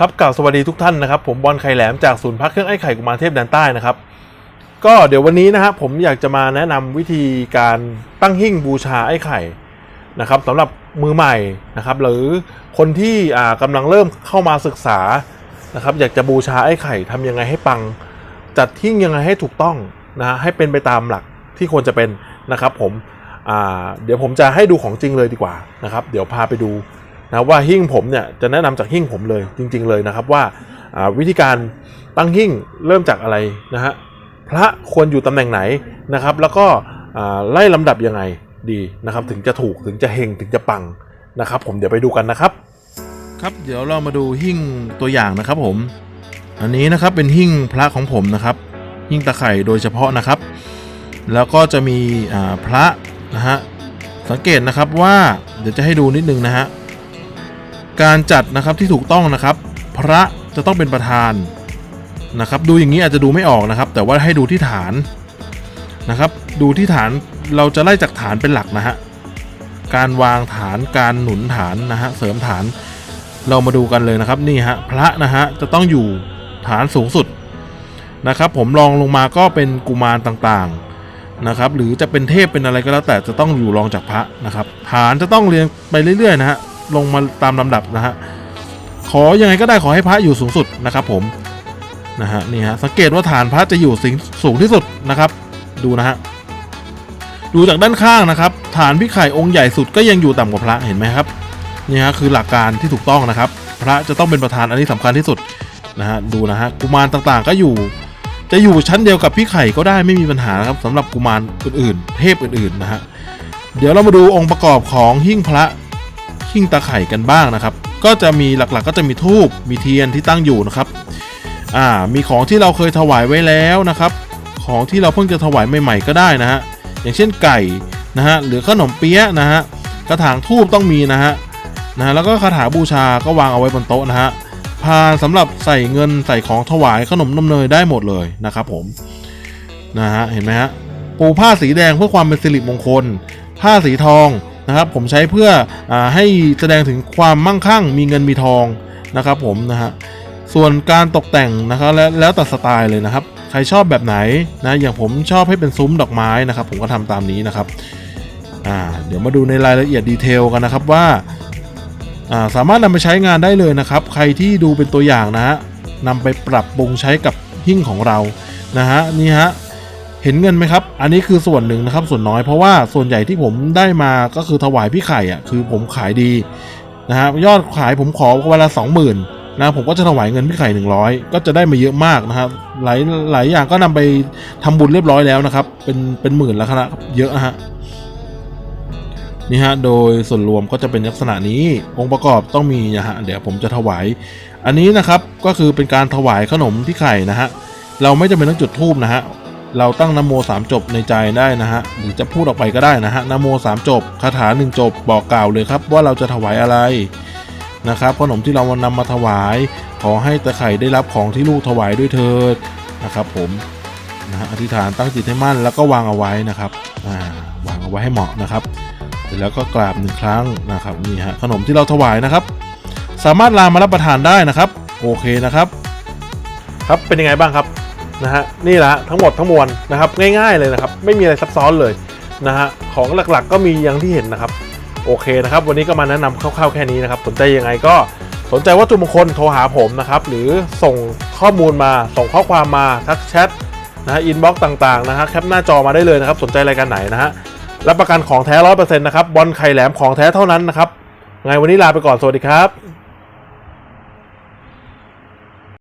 ครับกล่าวสวัสดีทุกท่านนะครับ ผมบอลไข่แหลมจากศูนย์พักเครื่องไอ้ไข่กุมารเทพแดนใต้นะครับ ก็เดี๋ยววันนี้นะครับผมอยากจะมาแนะนำวิธีการตั้งหิ้งบูชาไอ้ไข่นะครับสำหรับมือใหม่นะครับหรือคนที่อ่ากำลังเริ่มเข้ามาศึกษานะครับ อยากจะบูชาไอ้ไข่ทำยังไงให้ปัง จัดหิ้งยังไงให้ถูกต้องนะฮะให้เป็นไปตามหลักที่ควรจะเป็นนะครับ ผมอ่าเดี๋ยวผมจะให้ดูของจริงเลยดีกว่านะครับ เดี๋ยวพาไปดู นะว่าหิ้งผมเนี่ยจะแนะนำจากหิ้งผมเลยจริง ๆ เลยนะครับว่าวิธีการตั้งหิ้งเริ่มจากอะไรนะฮะพระควรอยู่ตำแหน่งไหนนะครับ แล้วก็ไล่ลำดับยังไงดีนะครับ ถึงจะถูกถึงจะเฮงถึงจะปังนะครับ ผมเดี๋ยวไปดูกันนะครับ ครับเดี๋ยวเรามาดูหิ้งตัวอย่างนะครับผม อันนี้นะครับเป็นหิ้งพระของผมนะครับ หิ้งตะไคร่โดยเฉพาะนะครับ แล้วก็จะมีพระนะฮะสังเกตนะครับว่าเดี๋ยวจะให้ดูนิดนึงนะฮะ การจัดนะครับที่ถูกต้องนะครับ พระจะต้องเป็นประธานนะครับ ดูอย่างนี้อาจจะดูไม่ออกนะครับ แต่ว่าให้ดูที่ฐานนะครับ ดูที่ฐานเราจะไล่จากฐานเป็นหลักนะฮะการวางฐานการหนุนฐานนะฮะเสริมฐานเรามาดูกันเลยนะครับนี่ฮะพระนะฮะจะต้องอยู่ฐานสูงสุดนะครับ ผมลองลงมาก็เป็นกุมารต่างๆนะครับ หรือจะเป็นเทพเป็นอะไรก็แล้วแต่จะต้องอยู่รองจากพระนะครับ ฐานจะต้องเรียงไปเรื่อยๆนะฮะ ลงมาตามลำดับนะฮะขอยังไงก็ได้ขอให้พระอยู่สูงสุดนะครับ ผมนะฮะนี่ฮะสังเกตว่าฐานพระจะอยู่สิงสูงที่สุดนะครับ ดูนะฮะดูจากด้านข้างนะครับ ฐานพี่ไข่องค์ใหญ่สุดก็ยังอยู่ต่ำกว่าพระเห็นไหมครับนี่ฮะคือหลักการที่ถูกต้องนะครับ พระจะต้องเป็นประธานอันนี้สำคัญที่สุดนะฮะดูนะฮะกุมารต่างๆ ก็อยู่ จะอยู่ชั้นเดียวกับพี่ไข่ก็ได้ไม่มีปัญหานะครับสำหรับกุมารอื่นๆ เทพอื่นๆนะฮะเดี๋ยวเรามาดูองค์ประกอบของหิ้งพระ หิ้งตาไข่กันบ้างนะครับ ก็จะมีหลักๆก็จะมีทูบมีเทียนที่ตั้งอยู่นะครับอ่ามีของที่เราเคยถวายไว้แล้วนะครับ ของที่เราเพิ่งจะถวายใหม่ๆก็ได้นะฮะอย่างเช่นไก่นะฮะหรือขนมเปี๊ยะนะฮะกระถางทูบต้องมีนะฮะนะฮะแล้วก็คาถาบูชาก็วางเอาไว้บนโต๊ะนะฮะพานสำหรับใส่เงินใส่ของถวายขนมนมเนยได้หมดเลยนะครับผมนะฮะเห็นไหมฮะปูผ้าสีแดงเพื่อความเป็นสิริมงคล ผ้าสีทอง นะครับผมใช้เพื่ออให้แสดงถึงความมั่งคั่ง มีเงินมีทองนะครับผมนะฮะส่วนการตกแต่งนะครับแล้วแล้วแต่สไตล์เลยนะครับ ใครชอบแบบไหนนะอย่างผมชอบให้เป็นซุ้มดอกไม้นะครับ ผมก็ทำตามนี้นะครับเดี๋ยวมาดูในรายละเอียดดีเทลกันนะครับว่าาสามารถนำไปใช้งานได้เลยนะครับ ใครที่ดูเป็นตัวอย่างนะฮะนำไปปรับปรุงใช้กับหิ้งของเรานะฮะนี่ฮะ เห็นเงินไหมครับ อันนี้คือส่วนหนึ่งนะครับ ส่วนน้อยเพราะว่าส่วนใหญ่ที่ผมได้มาก็คือถวายพี่ไข่อะคือผมขายดีนะฮะยอดขายผมขอวันละสองหมื่นนะผมก็จะถวายเงินพี่ไข่หนึ่งร้อยก็จะได้มาเยอะมากนะครับหลายหลายอย่างก็นำไปทำบุญเรียบร้อยแล้วนะครับ เป็นเป็นหมื่นแล้วครับเยอะนะฮะนี่ฮะโดยส่วนรวมก็จะเป็นลักษณะนี้องค์ประกอบต้องมีนะฮะเดี๋ยวผมจะถวาย อันนี้นะครับก็คือเป็นการถวายขนมที่ไข่นะฮะเราไม่จำเป็นต้องจุดธูปนะฮะ เราตั้งนโมสามจบในใจได้นะฮะหรือจะพูดออกไปก็ได้นะฮะนโมสามจบคาถาหนึ่งจบบอกกล่าวเลยครับ ว่าเราจะถวายอะไรนะครับขนมที่เรานำมาถวาย ขอให้ตะไข่ได้รับของที่ลูกถวายด้วยเถิดนะครับผมนะฮะอธิษฐานตั้งจิตให้มั่นแล้วก็วางเอาไว้นะครับาวางเอาไว้ให้เหมาะนะครับเสร็จแล้วก็กราบหนึ่งครั้งนะครับนี่ฮะขนมที่เราถวายนะครับ สามารถลามารับประทานได้นะครับ โอเคนะครับ ครับเป็นยังไงบ้างครับ นะฮะนี่แหละฮะทั้งหมดทั้งมวลนะครับง่ายๆเลยนะครับไม่มีอะไรซับซ้อนเลยนะฮะของหลักๆ ก็มีอย่างที่เห็นนะครับโอเคนะครับ วันนี้ก็มาแนะนำคร่าวๆแค่นี้นะครับสนใจยังไงก็สนใจวัตถุมงคลโทรหาผมนะครับหรือส่งข้อมูลมาส่งข้อความมาทักแชทนะฮะอินบ็อกซ์ต่างๆนะฮะแคปหน้าจอมาได้เลยนะครับสนใจรายการไหนนะฮะรับประกันของแท้ร้อยเปอร์เซ็นต์นะครับบอลไข่แหลมของแท้เท่านั้นนะครับไงวันนี้ลาไปก่อนสวัสดีครับ